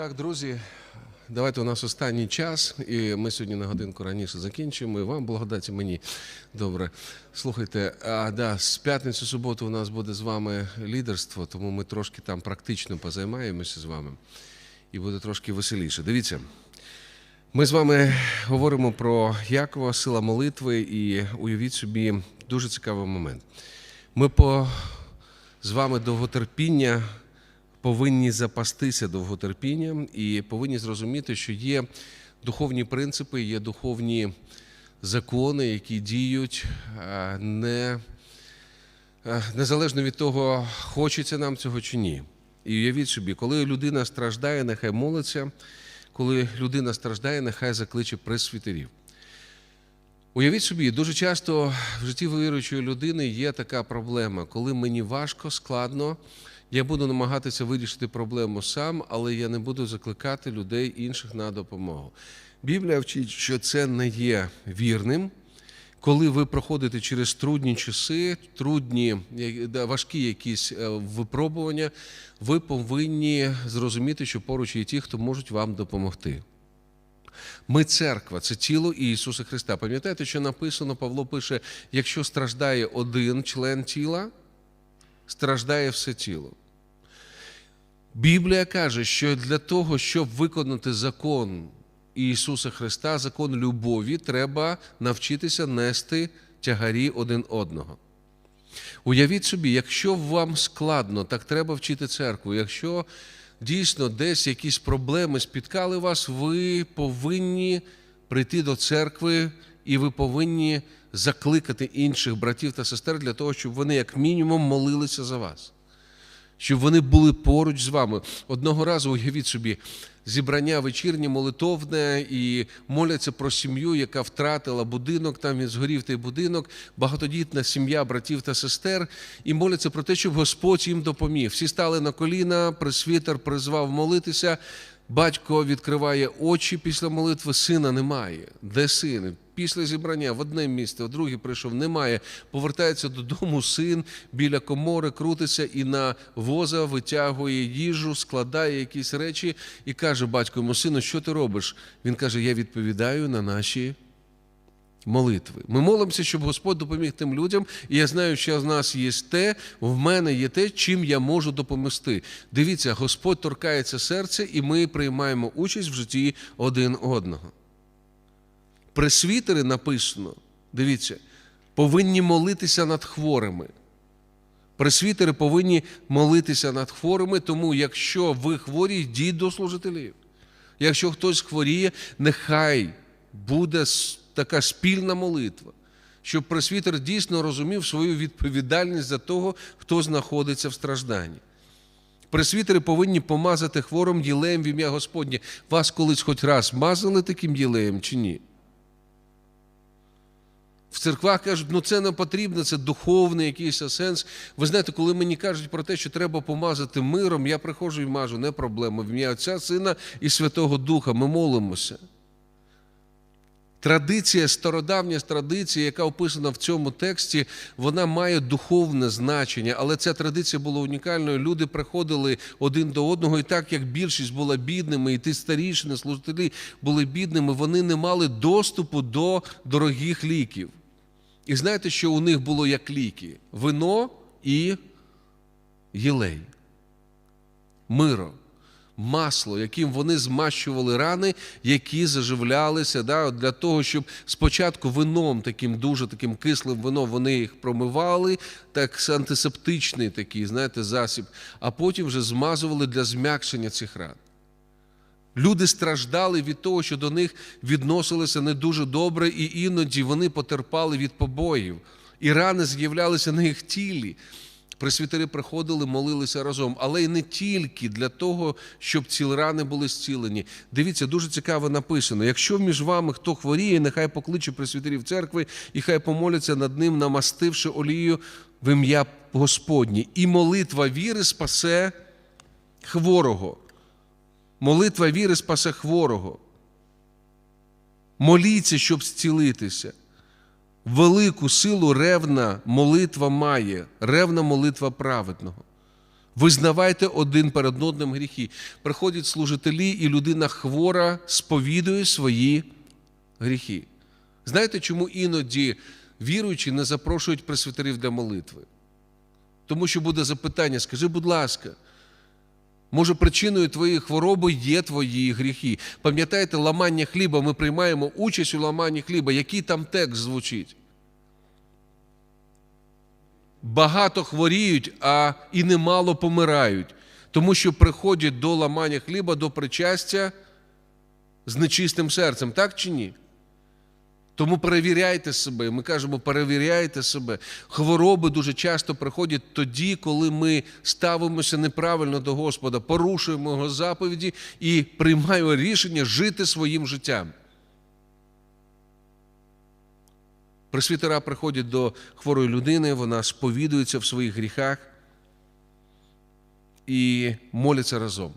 Так, друзі, давайте у нас останній час, і ми сьогодні на годинку раніше закінчимо. І вам благодаті мені. Добре. Слухайте, а, да, з п'ятниці суботу у нас буде з вами лідерство, тому ми трошки там практично позаймаємося з вами. І буде трошки веселіше. Дивіться. Ми з вами говоримо про Якова, сила молитви, і уявіть собі дуже цікавий момент. Ми по з вами довготерпіння повинні запастися довготерпінням і повинні зрозуміти, що є духовні принципи, є духовні закони, які діють е, не, е, незалежно від того, хочеться нам цього чи ні. І уявіть собі, коли людина страждає, нехай молиться, коли людина страждає, нехай закличе пресвітерів. Уявіть собі, дуже часто в житті віруючої людини є така проблема, коли мені важко, складно, я буду намагатися вирішити проблему сам, але я не буду закликати людей інших на допомогу. Біблія вчить, що це не є вірним. Коли ви проходите через трудні часи, трудні, важкі якісь е, випробування, ви повинні зрозуміти, що поруч є ті, хто можуть вам допомогти. Ми церква, це тіло Ісуса Христа. Пам'ятаєте, що написано, Павло пише: якщо страждає один член тіла, страждає все тіло. Біблія каже, що для того, щоб виконати закон Ісуса Христа, закон любові, треба навчитися нести тягарі один одного. Уявіть собі, якщо вам складно, так треба вчити церкву. Якщо дійсно десь якісь проблеми спіткали вас, ви повинні прийти до церкви і ви повинні закликати інших братів та сестер для того, щоб вони, як мінімум, молилися за вас. Щоб вони були поруч з вами. Одного разу уявіть собі, зібрання вечірнє, молитовне і моляться про сім'ю, яка втратила будинок, там він згорів той будинок, багатодітна сім'я братів та сестер, і моляться про те, щоб Господь їм допоміг. Всі стали на коліна, пресвітер призвав молитися. Батько відкриває очі після молитви, сина немає. Де син? Після зібрання в одне місце, в друге прийшов, немає. Повертається додому син біля комори, крутиться і на воза витягує їжу, складає якісь речі і каже батько йому, сину, що ти робиш? Він каже: Я відповідаю на наші молитви. Ми молимося, щоб Господь допоміг тим людям, і я знаю, що в нас є те, в мене є те, чим я можу допомогти. Дивіться, Господь торкається серця, і ми приймаємо участь в житті один одного. Пресвітери написано, дивіться, повинні молитися над хворими. Пресвітери повинні молитися над хворими, тому якщо ви хворі, йдіть до служителів. Якщо хтось хворіє, нехай буде така спільна молитва, щоб пресвітер дійсно розумів свою відповідальність за того, хто знаходиться в стражданні. Пресвітери повинні помазати хворим єлеєм в ім'я Господнє. Вас колись хоч раз мазали таким єлеєм чи ні? В церквах кажуть, ну це не потрібно, це духовний якийсь сенс. Ви знаєте, коли мені кажуть про те, що треба помазати миром, я приходжу і мажу, не проблема. В ім'я Отця, Сина і Святого Духа. Ми молимося. Традиція, стародавня традиція, яка описана в цьому тексті, вона має духовне значення, але ця традиція була унікальною. Люди приходили один до одного, і так як більшість була бідними, і ті старішини, служителі були бідними, вони не мали доступу до дорогих ліків. І знаєте, що у них було як ліки? Вино і єлей, миро масло, яким вони змащували рани, які заживлялися, да, для того, щоб спочатку вином, таким дуже таким кислим вином, вони їх промивали, так антисептичний такий, знаєте, засіб, а потім вже змазували для зм'якшення цих ран. Люди страждали від того, що до них відносилися не дуже добре, і іноді вони потерпали від побоїв, і рани з'являлися на їх тілі. Пресвітери приходили, молилися разом, але й не тільки для того, щоб ці рани були зцілені. Дивіться, дуже цікаво написано: якщо між вами хто хворіє, нехай покличе пресвітерів церкви і хай помоляться над ним, намастивши олію в ім'я Господнє. І молитва віри спасе хворого. Молитва віри спасе хворого. Моліться, щоб зцілитися. Велику силу ревна молитва має, ревна молитва праведного. Визнавайте один перед одним гріхи. Приходять служителі, і людина хвора сповідує свої гріхи. Знаєте, чому іноді віруючі не запрошують пресвітерів для молитви? Тому що буде запитання: скажи, будь ласка, може, причиною твоєї хвороби є твої гріхи. Пам'ятаєте, ламання хліба, ми приймаємо участь у ламанні хліба. Який там текст звучить? Багато хворіють, а і немало помирають, тому що приходять до ламання хліба, до причастя з нечистим серцем, так чи ні? Тому перевіряйте себе. Ми кажемо, перевіряйте себе. Хвороби дуже часто приходять тоді, коли ми ставимося неправильно до Господа, порушуємо його заповіді і приймаємо рішення жити своїм життям. Пресвітера приходять до хворої людини, вона сповідується в своїх гріхах і моляться разом.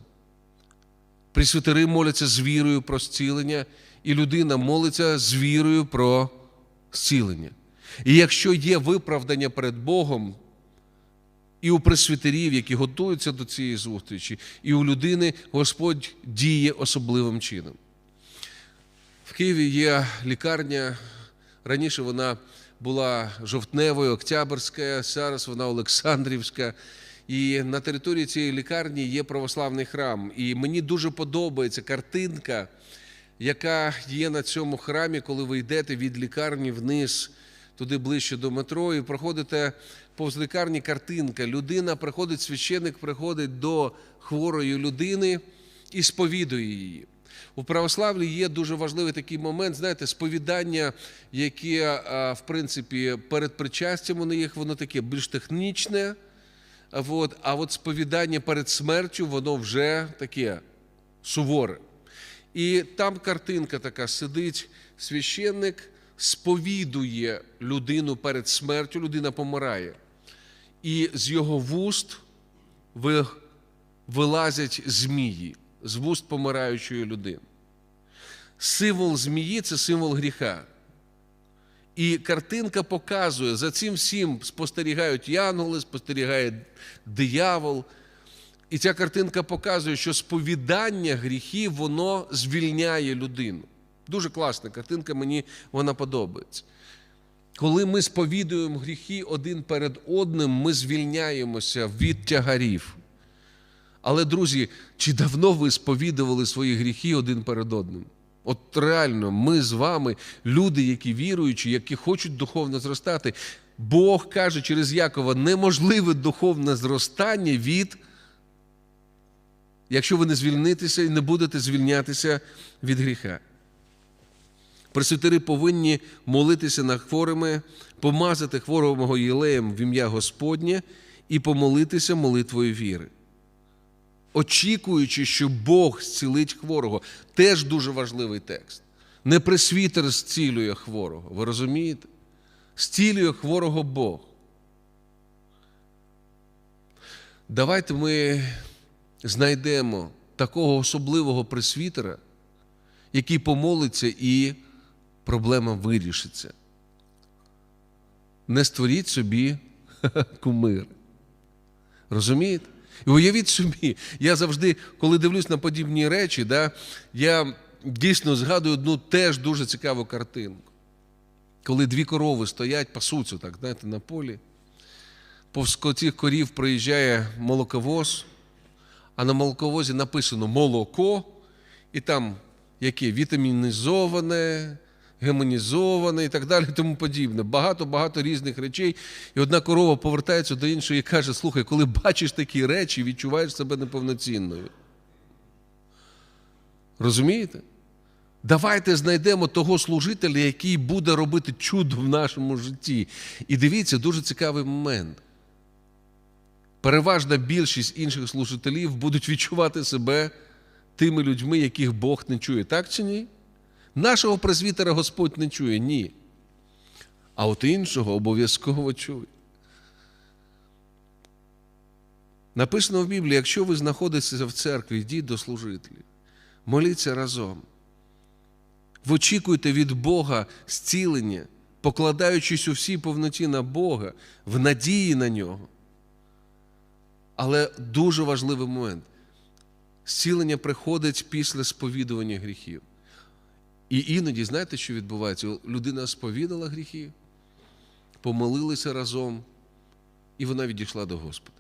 Пресвітери моляться з вірою про зцілення, і людина молиться з вірою про зцілення. І якщо є виправдання перед Богом, і у пресвітерів, які готуються до цієї зустрічі, і у людини Господь діє особливим чином. В Києві є лікарня. Раніше вона була жовтневою, октябрьська, зараз вона Олександрівська. І на території цієї лікарні є православний храм. І мені дуже подобається картинка, яка є на цьому храмі, коли ви йдете від лікарні вниз, туди ближче до метро, і проходите повз лікарні картинка. Людина приходить, священик приходить до хворої людини і сповідує її. У православлі є дуже важливий такий момент, знаєте, сповідання, яке, в принципі, перед причастям у них воно таке більш технічне. От, а от сповідання перед смертю, воно вже таке суворе. І там картинка така сидить, священник сповідує людину перед смертю, людина помирає. І з його вуст вилазять змії, з вуст помираючої людини. Символ змії це символ гріха. І картинка показує, за цим всім спостерігають янголи, спостерігає диявол. І ця картинка показує, що сповідання гріхів воно звільняє людину. Дуже класна картинка, мені вона подобається. Коли ми сповідуємо гріхи один перед одним, ми звільняємося від тягарів. Але, друзі, чи давно ви сповідували свої гріхи один перед одним? От реально, ми з вами, люди, які віруючі, які хочуть духовно зростати. Бог каже через Якова, неможливе духовне зростання від, якщо ви не звільнитеся і не будете звільнятися від гріха. Пресвітери повинні молитися над хворими, помазати хворого єлеєм в ім'я Господнє і помолитися молитвою віри очікуючи, що Бог зцілить хворого. Теж дуже важливий текст. Не пресвітер зцілює хворого. Ви розумієте? Зцілює хворого Бог. Давайте ми знайдемо такого особливого пресвітера, який помолиться і проблема вирішиться. Не створіть собі кумир. Розумієте? І уявіть собі, я завжди, коли дивлюсь на подібні речі, да, я дійсно згадую одну теж дуже цікаву картинку. Коли дві корови стоять, пасуться так, знаєте, на полі, повз цих корів проїжджає молоковоз, а на молоковозі написано молоко, і там яке вітамінізоване, гемонізоване і так далі, тому подібне. Багато-багато різних речей. І одна корова повертається до іншої і каже: слухай, коли бачиш такі речі, відчуваєш себе неповноцінною. Розумієте? Давайте знайдемо того служителя, який буде робити чудо в нашому житті. І дивіться, дуже цікавий момент. Переважна більшість інших служителів будуть відчувати себе тими людьми, яких Бог не чує, так чи ні? Нашого презвітера Господь не чує, ні. А от іншого обов'язково чує. Написано в Біблії, якщо ви знаходитеся в церкві, йдіть до служителів, моліться разом. Ви очікуєте від Бога зцілення, покладаючись у всій повноті на Бога, в надії на нього. Але дуже важливий момент. Зцілення приходить після сповідування гріхів. І іноді, знаєте, що відбувається? Людина сповідала гріхи, помолилися разом, і вона відійшла до Господа.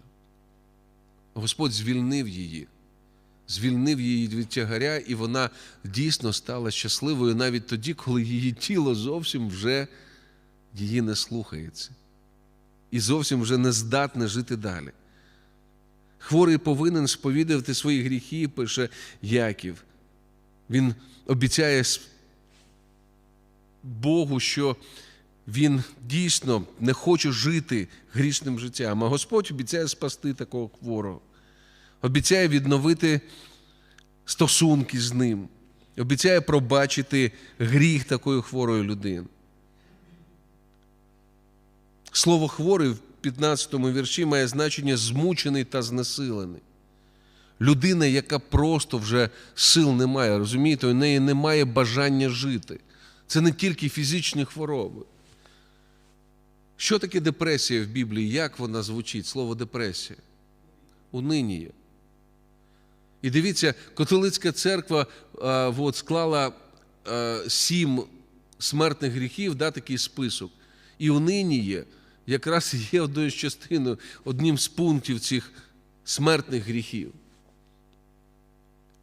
Господь звільнив її, звільнив її від тягаря, і вона дійсно стала щасливою навіть тоді, коли її тіло зовсім вже її не слухається. І зовсім вже не здатне жити далі. Хворий повинен сповідувати свої гріхи, пише Яків. Він обіцяє Богу, що він дійсно не хоче жити грішним життям, а Господь обіцяє спасти такого хворого, обіцяє відновити стосунки з ним, обіцяє пробачити гріх такої хворої людини. Слово хворий 15 вірші має значення змучений та знесилений. Людина, яка просто вже сил не має, розумієте, у неї немає бажання жити. Це не тільки фізичні хвороби. Що таке депресія в Біблії? Як вона звучить? Слово депресія? Унинія. І дивіться, католицька церква а, от, склала а, сім смертних гріхів, да, такий список. І униніє якраз є одною з частиною, одним з пунктів цих смертних гріхів.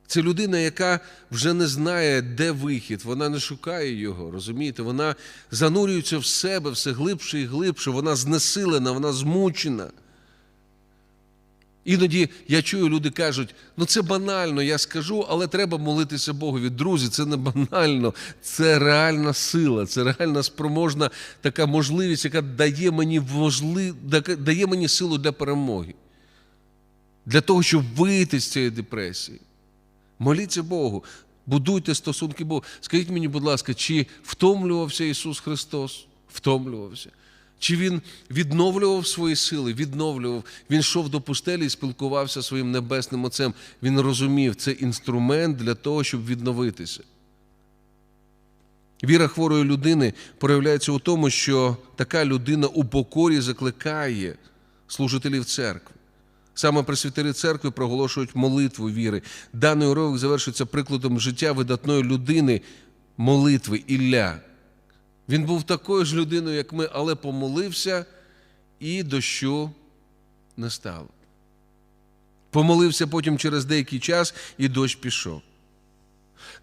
Це людина, яка вже не знає, де вихід, вона не шукає його, розумієте? Вона занурюється в себе все глибше і глибше, вона знесилена, вона змучена. Іноді я чую, люди кажуть, ну це банально, я скажу, але треба молитися Богові. Друзі, це не банально, це реальна сила, це реальна спроможна така можливість, яка дає мені можли... дає мені силу для перемоги, для того, щоб вийти з цієї депресії. Моліться Богу, будуйте стосунки Богу. Скажіть мені, будь ласка, чи втомлювався Ісус Христос? Втомлювався. Чи Він відновлював свої сили, відновлював, він йшов до пустелі і спілкувався своїм небесним Отцем. Він розумів, це інструмент для того, щоб відновитися. Віра хворої людини проявляється у тому, що така людина у покорі закликає служителів церкви. Саме пресвітери церкви проголошують молитву віри. Даний уривок завершується прикладом життя видатної людини, молитви Ілля. Він був такою ж людиною, як ми, але помолився і дощу не стало. Помолився потім через деякий час, і дощ пішов.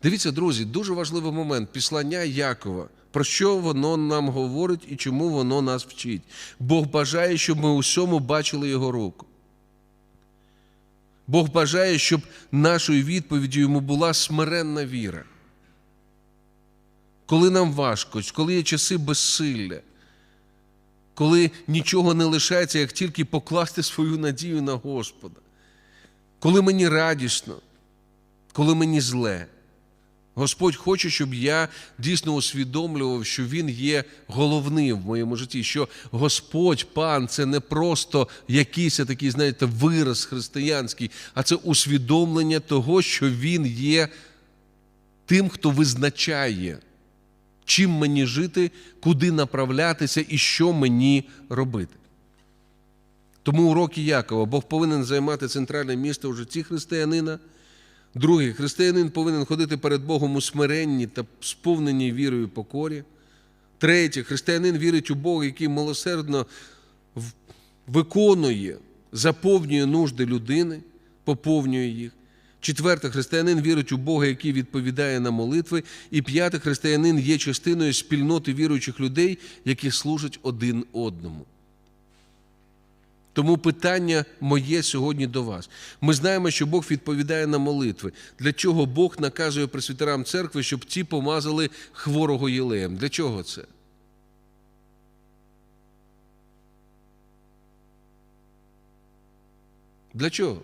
Дивіться, друзі, дуже важливий момент післання Якова. Про що воно нам говорить і чому воно нас вчить? Бог бажає, щоб ми усьому бачили Його руку. Бог бажає, щоб нашою відповіддю йому була смиренна віра. Коли нам важко, коли є часи безсилля, коли нічого не лишається, як тільки покласти свою надію на Господа, коли мені радісно, коли мені зле. Господь хоче, щоб я дійсно усвідомлював, що Він є головним в моєму житті, що Господь, Пан, це не просто якийсь такий, знаєте, вираз християнський, а це усвідомлення того, що Він є тим, хто визначає, чим мені жити, куди направлятися і що мені робити. Тому уроки Якова Бог повинен займати центральне місце у житті християнина. Друге, християнин повинен ходити перед Богом у смиренні та сповненій вірою покорі. Третє, християнин вірить у Бога, який милосердно виконує, заповнює нужди людини, поповнює їх. Четверте, християнин вірить у Бога, який відповідає на молитви. І п'яте, християнин є частиною спільноти віруючих людей, які служать один одному. Тому питання моє сьогодні до вас. Ми знаємо, що Бог відповідає на молитви. Для чого Бог наказує пресвітерам церкви, щоб ті помазали хворого єлеєм? Для чого це? Для чого?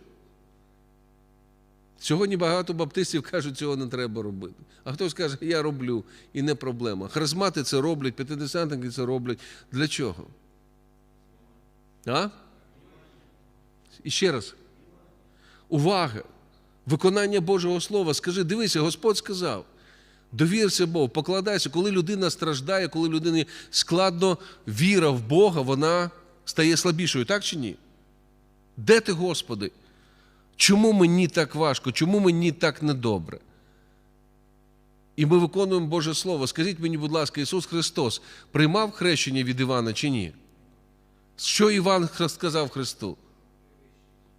Сьогодні багато баптистів кажуть, цього не треба робити. А хтось каже, я роблю, і не проблема. Харизмати це роблять, п'ятидесятники це роблять. Для чого? А? І ще раз. Увага! Виконання Божого Слова. Скажи, дивися, Господь сказав. Довірся Богу, покладайся. Коли людина страждає, коли людині складно віра в Бога, вона стає слабішою, так чи ні? Де ти, Господи? Чому мені так важко? Чому мені так недобре? І ми виконуємо Боже Слово. Скажіть мені, будь ласка, Ісус Христос приймав хрещення від Івана чи ні? Що Іван сказав Христу?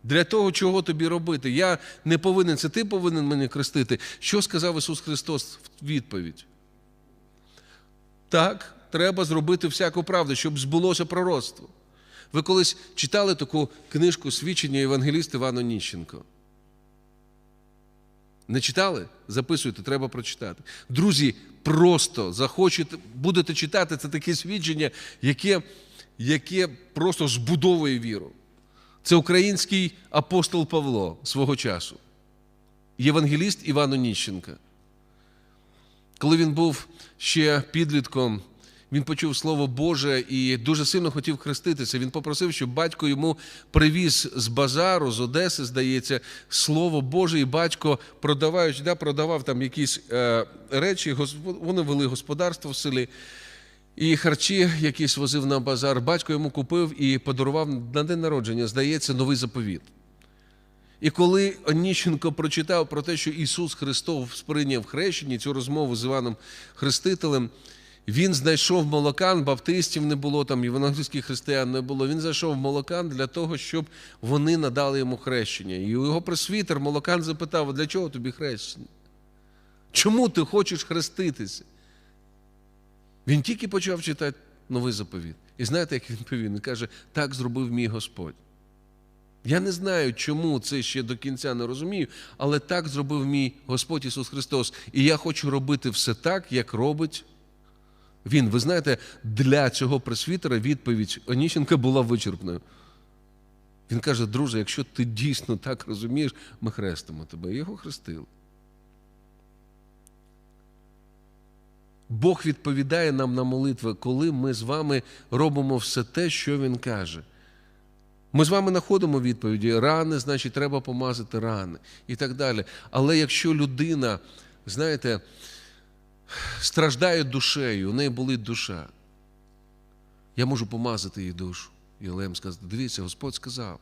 Для того, чого тобі робити? Я не повинен, це ти повинен мене хрестити. Що сказав Ісус Христос в відповідь? Так, треба зробити всяку правду, щоб збулося пророцтво. Ви колись читали таку книжку свідчення Євангеліста Івана Ніщенко? Не читали? Записуйте, треба прочитати. Друзі, просто захочете, будете читати, це таке свідчення, яке, яке просто збудовує віру. Це український апостол Павло свого часу, євангеліст Іван Оніщенка. Коли він був ще підлітком, він почув Слово Боже і дуже сильно хотів хреститися. Він попросив, щоб батько йому привіз з базару, з Одеси, здається, Слово Боже, і батько, продаваючи, да, продавав там якісь е, речі, вони вели господарство в селі. І харчі якісь возив на базар. Батько йому купив і подарував на день народження, здається, новий заповіт. І коли Оніщенко прочитав про те, що Ісус Христос сприйняв хрещення, цю розмову з Іваном Хрестителем, він знайшов молокан, баптистів не було, там євангельських християн не було. Він знайшов молокан для того, щоб вони надали йому хрещення. І його пресвітер молокан запитав: для чого тобі хрещення? Чому ти хочеш хреститися? Він тільки почав читати новий заповіт. І знаєте, як він повів? Він каже, так зробив мій Господь. Я не знаю, чому це ще до кінця не розумію, але так зробив мій Господь Ісус Христос. І я хочу робити все так, як робить Він. Ви знаєте, для цього пресвітера відповідь Оніщенка була вичерпною. Він каже, друже, якщо ти дійсно так розумієш, ми хрестимо тебе. Його хрестили. Бог відповідає нам на молитви, коли ми з вами робимо все те, що Він каже. Ми з вами знаходимо відповіді: рани, значить, треба помазати рани і так далі. Але якщо людина, знаєте, страждає душею, у неї болить душа, я можу помазати її душу. І Олем сказати, дивіться, Господь сказав,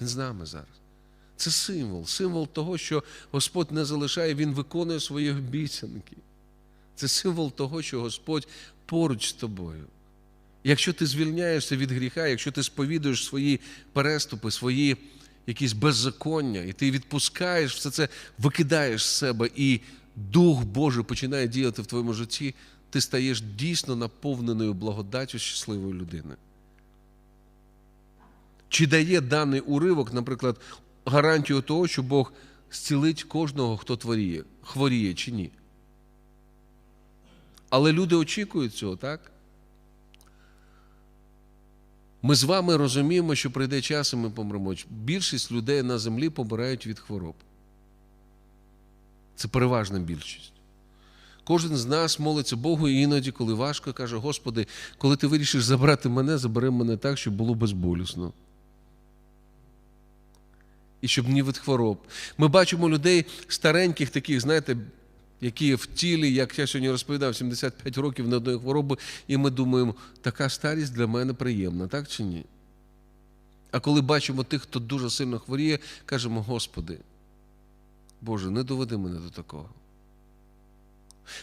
Він з нами зараз. Це символ, символ того, що Господь не залишає, Він виконує свої обіцянки. Це символ того, що Господь поруч з тобою. Якщо ти звільняєшся від гріха, якщо ти сповідуєш свої переступи, свої якісь беззаконня, і ти відпускаєш все це, викидаєш з себе, і Дух Божий починає діяти в твоєму житті, ти стаєш дійсно наповненою благодаттю щасливою людиною. Чи дає даний уривок, наприклад, гарантію того, що Бог зцілить кожного, хто творіє, хворіє чи ні? Але люди очікують цього, так? Ми з вами розуміємо, що прийде час, і ми помремо. Більшість людей на землі помирають від хвороб. Це переважна більшість. Кожен з нас молиться Богу, і іноді, коли важко, каже: Господи, коли ти вирішиш забрати мене, забери мене так, щоб було безболісно. І щоб ні від хвороб. Ми бачимо людей стареньких, таких, знаєте, які в тілі, як я сьогодні розповідав, 75 років на одної хвороби, і ми думаємо, така старість для мене приємна, так чи ні? А коли бачимо тих, хто дуже сильно хворіє, кажемо, Господи, Боже, не доведи мене до такого.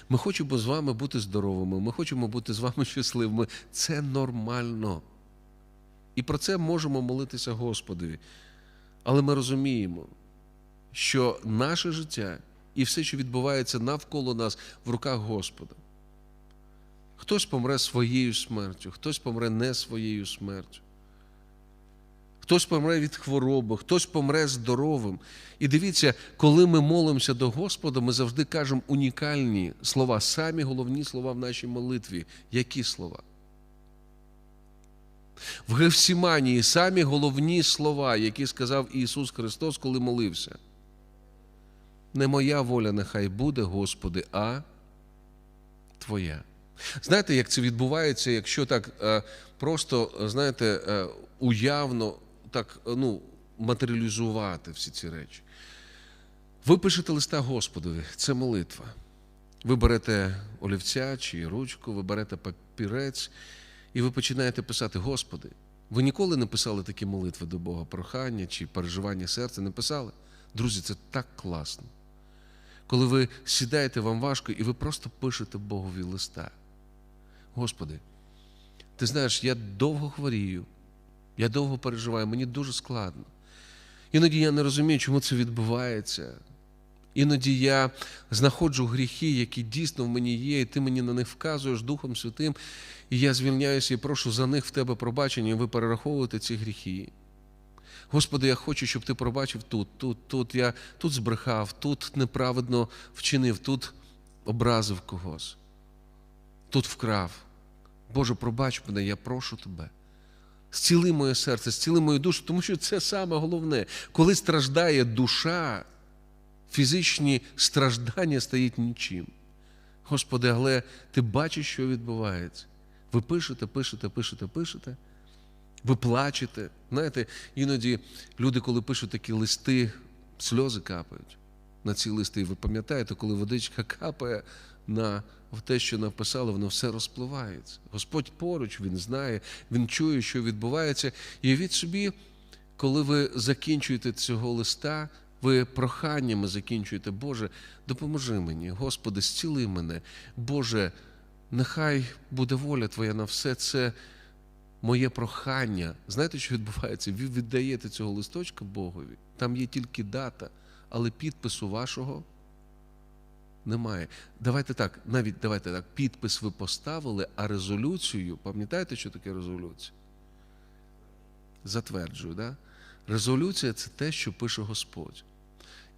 Ми хочемо з вами бути здоровими, ми хочемо бути з вами щасливими. Це нормально. І про це можемо молитися Господові. Але ми розуміємо, що наше життя і все, що відбувається навколо нас, в руках Господа. Хтось помре своєю смертю, хтось помре не своєю смертю. Хтось помре від хвороби, хтось помре здоровим. І дивіться, коли ми молимося до Господа, ми завжди кажемо унікальні слова, самі головні слова в нашій молитві. Які слова? В Гефсіманії самі головні слова, які сказав Ісус Христос, коли молився. Не моя воля нехай буде, Господи, а Твоя. Знаєте, як це відбувається, якщо так е, просто, знаєте, е, уявно так ну, матеріалізувати всі ці речі. Ви пишете листа Господові, це молитва. Ви берете олівця чи ручку, ви берете папірець, і ви починаєте писати: Господи, Ви ніколи не писали такі молитви до Бога, прохання чи переживання серця не писали? Друзі, це так класно. Коли ви сідаєте, вам важко, і ви просто пишете Богові листа. Господи, ти знаєш, я довго хворію, я довго переживаю, мені дуже складно. Іноді я не розумію, чому це відбувається. Іноді я знаходжу гріхи, які дійсно в мені є, і ти мені на них вказуєш Духом Святим, і я звільняюся і прошу за них в тебе пробачення, і ви перераховуєте ці гріхи. Господи, я хочу, щоб ти пробачив тут, тут, тут. Я тут збрехав, тут неправедно вчинив, тут образив когось, тут вкрав. Боже, пробач мене, я прошу тебе. Зціли моє серце, зціли мою душу, тому що це саме головне. Коли страждає душа, фізичні страждання стають нічим. Господи, але ти бачиш, що відбувається. Ви пишете, пишете, пишете, пишете, ви плачете. Знаєте, іноді люди, коли пишуть такі листи, сльози капають на ці листи. І ви пам'ятаєте, коли водичка капає на те, що написали, воно все розпливається. Господь поруч, Він знає, Він чує, що відбувається. І від собі, коли ви закінчуєте цього листа, ви проханнями закінчуєте, Боже, допоможи мені, Господи, зціли мене. Боже, нехай буде воля Твоя на все це моє прохання. Знаєте, що відбувається? Ви віддаєте цього листочка Богові. Там є тільки дата, але підпису вашого немає. Давайте так, навіть давайте так, підпис ви поставили, а резолюцію, пам'ятаєте, що таке резолюція? Затверджую, да? Резолюція це те, що пише Господь.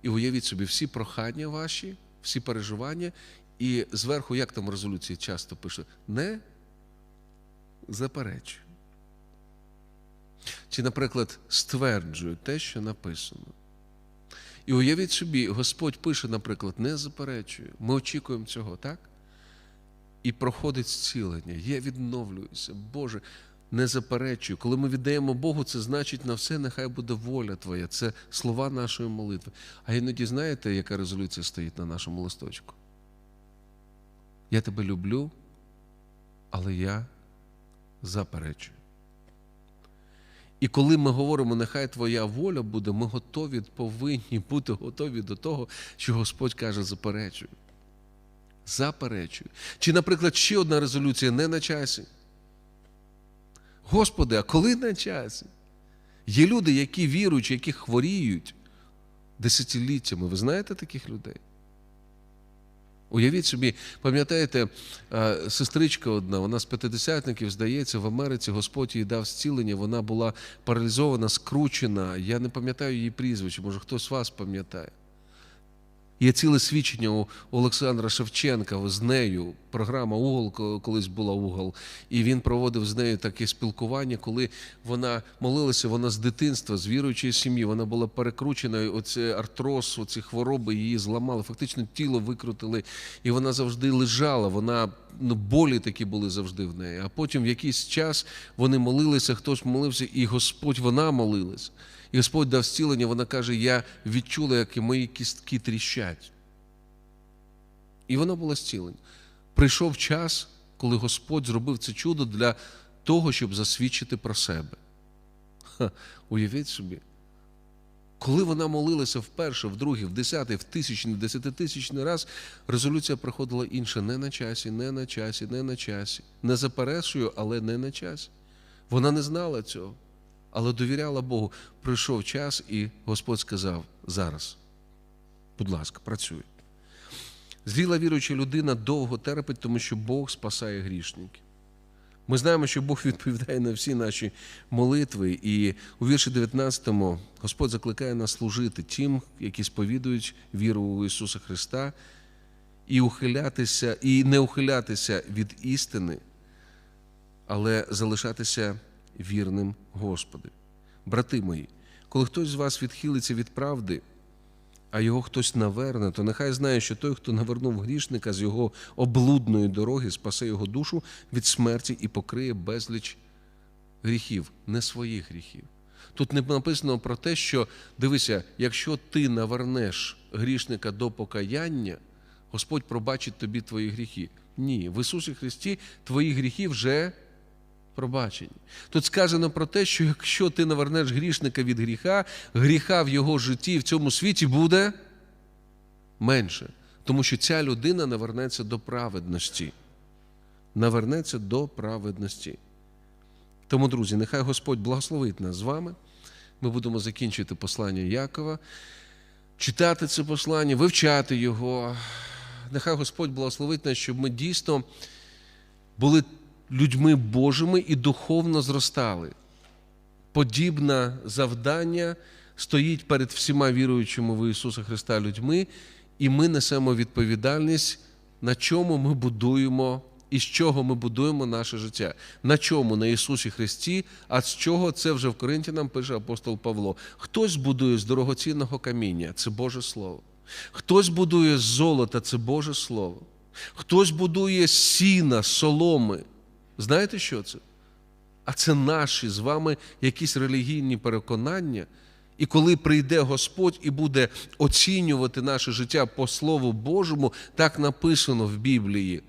І уявіть собі, всі прохання ваші, всі переживання, і зверху, як там резолюції часто пише, не заперечую. Чи, наприклад, стверджую те, що написано. І уявіть собі, Господь пише, наприклад, не заперечую. Ми очікуємо цього, так? І проходить зцілення. Я відновлююся. Боже, не заперечую. Коли ми віддаємо Богу, це значить на все, нехай буде воля Твоя. Це слова нашої молитви. А іноді знаєте, яка резолюція стоїть на нашому листочку? Я тебе люблю, але я заперечую. І коли ми говоримо, нехай твоя воля буде, ми готові, повинні бути готові до того, що Господь каже, заперечую. Заперечую. Чи, наприклад, ще одна резолюція не на часі. Господи, а коли на часі? Є люди, які вірують, які хворіють десятиліттями. Ви знаєте таких людей? Уявіть собі, пам'ятаєте, е, сестричка одна, вона з п'ятидесятників, здається, в Америці Господь їй дав зцілення, вона була паралізована, скручена. Я не пам'ятаю її прізвище, може хтось вас пам'ятає. Є ціле свідчення у Олександра Шевченка з нею. Програма Угол колись була Угол, і він проводив з нею таке спілкування, коли вона молилася, вона з дитинства, з віруючої сім'ї, вона була перекручена. Оце артроз, оці хвороби її зламали. Фактично тіло викрутили, і вона завжди лежала. Вона ну, болі такі були завжди в неї. А потім в якийсь час вони молилися, хтось молився, і Господь вона молилась. І Господь дав зцілення, вона каже, я відчула, як і мої кістки тріщать. І вона була зцілення. Прийшов час, коли Господь зробив це чудо для того, щоб засвідчити про себе. Ха, Уявіть собі. Коли вона молилася вперше, вдруге, в десятий, в тисячний, в десятитисячний раз, резолюція приходила інша не на часі, не на часі, не на часі. Не заперечую, але не на часі. Вона не знала цього але довіряла Богу. Прийшов час, і Господь сказав: зараз, будь ласка, працюй. Зріла віруюча людина довго терпить, тому що Бог спасає грішників. Ми знаємо, що Бог відповідає на всі наші молитви, і у вірші 19 Господь закликає нас служити тим, які сповідують віру у Ісуса Христа, і ухилятися, і не ухилятися від істини, але залишатися вірним Господи. Брати мої, коли хтось з вас відхилиться від правди, а його хтось наверне, то нехай знає, що той, хто навернув грішника з його облудної дороги, спасе його душу від смерті і покриє безліч гріхів, не своїх гріхів. Тут не написано про те, що дивися, якщо ти навернеш грішника до покаяння, Господь пробачить тобі твої гріхи. Ні, в Ісусі Христі твої гріхи вже пробачені. Тут сказано про те, що якщо ти навернеш грішника від гріха, гріха в його житті в цьому світі буде менше. Тому що ця людина навернеться до праведності. Навернеться до праведності. Тому, друзі, нехай Господь благословить нас з вами. Ми будемо закінчити послання Якова, читати це послання, вивчати його. Нехай Господь благословить нас, щоб ми дійсно були людьми Божими і духовно зростали. Подібне завдання стоїть перед всіма віруючими в Ісуса Христа людьми, і ми несемо відповідальність, на чому ми будуємо і з чого ми будуємо наше життя. На чому? На Ісусі Христі, а з чого це вже в Коринтянам пише апостол Павло. Хтось будує з дорогоцінного каміння, це Боже Слово. Хтось будує з золота, це Боже Слово. Хтось будує сіна, соломи. Знаєте, що це? А це наші з вами якісь релігійні переконання. І коли прийде Господь і буде оцінювати наше життя по Слову Божому, так написано в Біблії.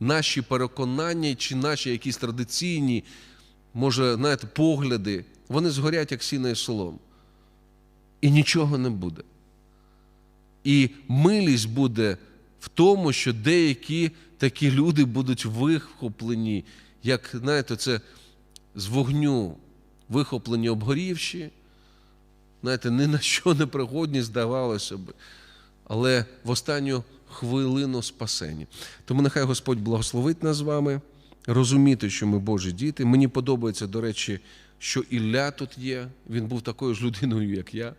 Наші переконання чи наші якісь традиційні, може, знаєте, погляди, вони згорять, як сіна і солом. І нічого не буде. І милість буде в тому, що деякі такі люди будуть вихоплені, як, знаєте, це з вогню вихоплені обгорівші, знаєте, ні на що не пригодні, здавалося б, але в останню хвилину спасені. Тому нехай Господь благословить нас з вами, розуміти, що ми Божі діти. Мені подобається, до речі, що Ілля тут є. Він був такою ж людиною, як я.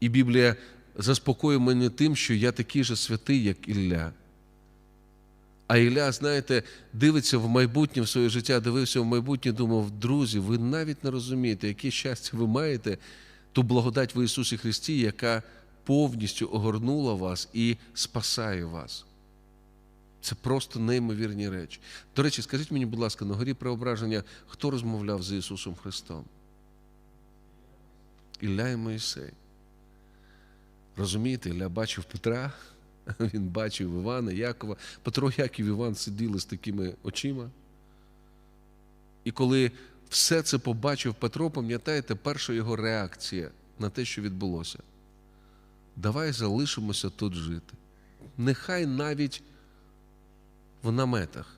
І Біблія заспокоює мене тим, що я такий же святий, як Ілля. А Ілля, знаєте, дивиться в майбутнє в своє життя, дивився в майбутнє, думав, друзі, ви навіть не розумієте, яке щастя ви маєте, ту благодать в Ісусі Христі, яка повністю огорнула вас і спасає вас. Це просто неймовірні речі. До речі, скажіть мені, будь ласка, на горі преображення, хто розмовляв з Ісусом Христом? Ілля і Моїсей. Розумієте, Ілля бачив Петра, він бачив Івана, Якова. Петро, Яків Іван сиділи з такими очима. І коли все це побачив Петро, пам'ятаєте, перша його реакція на те, що відбулося. Давай залишимося тут жити. Нехай навіть в наметах,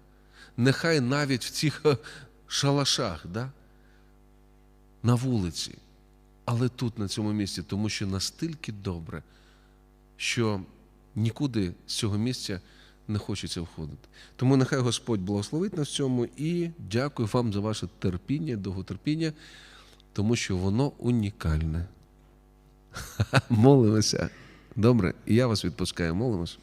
нехай навіть в цих шалашах, да? на вулиці, але тут, на цьому місці, тому що настільки добре, що нікуди з цього місця не хочеться входити. Тому нехай Господь благословить нас в цьому і дякую вам за ваше терпіння, довготерпіння, тому що воно унікальне. Молимося. Добре, і я вас відпускаю, молимось.